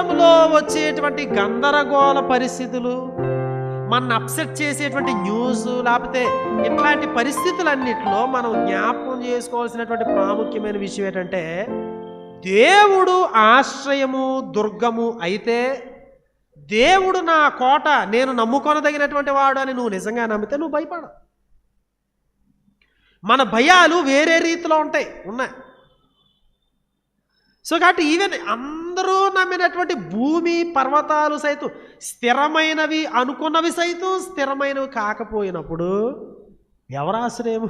జీవితంలో వచ్చేటువంటి గందరగోళ పరిస్థితులు మన అప్సెట్ చేసేటువంటి న్యూస్ లేకపోతే ఇట్లాంటి పరిస్థితులన్నిటిలో మనం జ్ఞాపకం చేసుకోవాల్సినటువంటి ప్రాముఖ్యమైన విషయం ఏంటంటే దేవుడు ఆశ్రయము దుర్గము అయితే దేవుడు నా కోట నేను నమ్ముకొనదగినటువంటి వాడు అని నువ్వు నిజంగా నమ్మితే నువ్వు భయపడ. మన భయాలు వేరే రీతిలో ఉంటాయి ఉన్నాయి. సో కాబట్టి ఈవెన్ అందరూ నమ్మినటువంటి భూమి పర్వతాలు సైతం స్థిరమైనవి అనుకున్నవి సైతం స్థిరమైనవి కాకపోయినప్పుడు ఎవరాశ్రయము?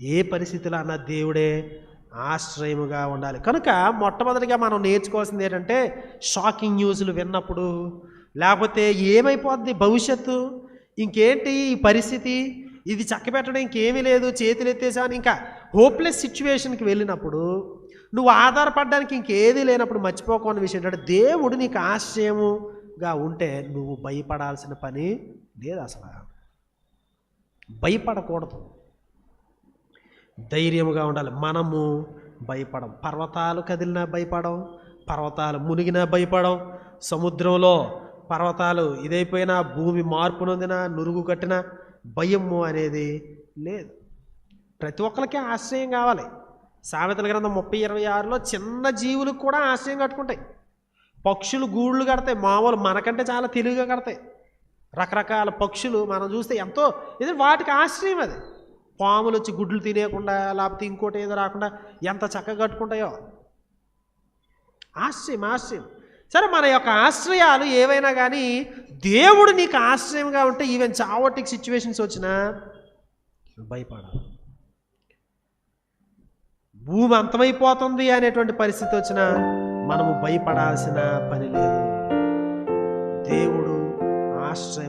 ఏ పరిస్థితిలో అన్న దేవుడే ఆశ్రయముగా ఉండాలి. కనుక మొట్టమొదటిగా మనం నేర్చుకోవాల్సింది ఏంటంటే షాకింగ్ న్యూస్లు విన్నప్పుడు లేకపోతే ఏమైపోద్ది భవిష్యత్తు? ఇంకేంటి ఈ పరిస్థితి? ఇది చక్కబెట్టడం ఇంకేమీ లేదు చేతులు ఎత్తేసాను ఇంకా హోప్లెస్ సిచ్యువేషన్కి వెళ్ళినప్పుడు నువ్వు ఆధారపడడానికి ఇంకేది లేనప్పుడు మర్చిపోకుండా విషయం ఏంటంటే దేవుడు నీకు ఆశ్రయముగా ఉంటే నువ్వు భయపడాల్సిన పని లేదు అసలు. భయపడకూడదు. ధైర్యముగా ఉండాలి. మనము భయపడం. పర్వతాలు కదిలినా భయపడం పర్వతాలు మునిగినా భయపడం సముద్రంలో పర్వతాలు ఇదైపోయినా భూమి మార్పునొందిన నురుగు కట్టిన భయము అనేది లేదు. ప్రతి ఒక్కరికి ఆశ్రయం కావాలి. సామెతల గ్రంథం ముప్పై ఇరవై ఆరులో చిన్న జీవులకు కూడా ఆశ్రయం కట్టుకుంటాయి. పక్షులు గూళ్ళు కడతాయి మామూలు మనకంటే చాలా తెలివిగా కడతాయి. రకరకాల పక్షులు మనం చూస్తే ఎంతో ఇది వాటికి ఆశ్రయం అది. పాములు వచ్చి గుడ్లు తినేయకుండా లేకపోతే ఇంకోటి ఏదో రాకుండా ఎంత చక్కగా కట్టుకుంటాయో. ఆశ్రయం ఆశ్రయం. సరే మన యొక్క ఆశ్రయాలు ఏవైనా కానీ దేవుడు నీకు ఆశ్రయంగా ఉంటే ఈవెన్ చావటిక్ సిచ్యువేషన్స్ వచ్చినా భయపడాలి. భూమి అంతమైపోతుంది అనేటువంటి పరిస్థితి వచ్చినా మనము భయపడాల్సిన పని లేదు. దేవుడు ఆశ్రయం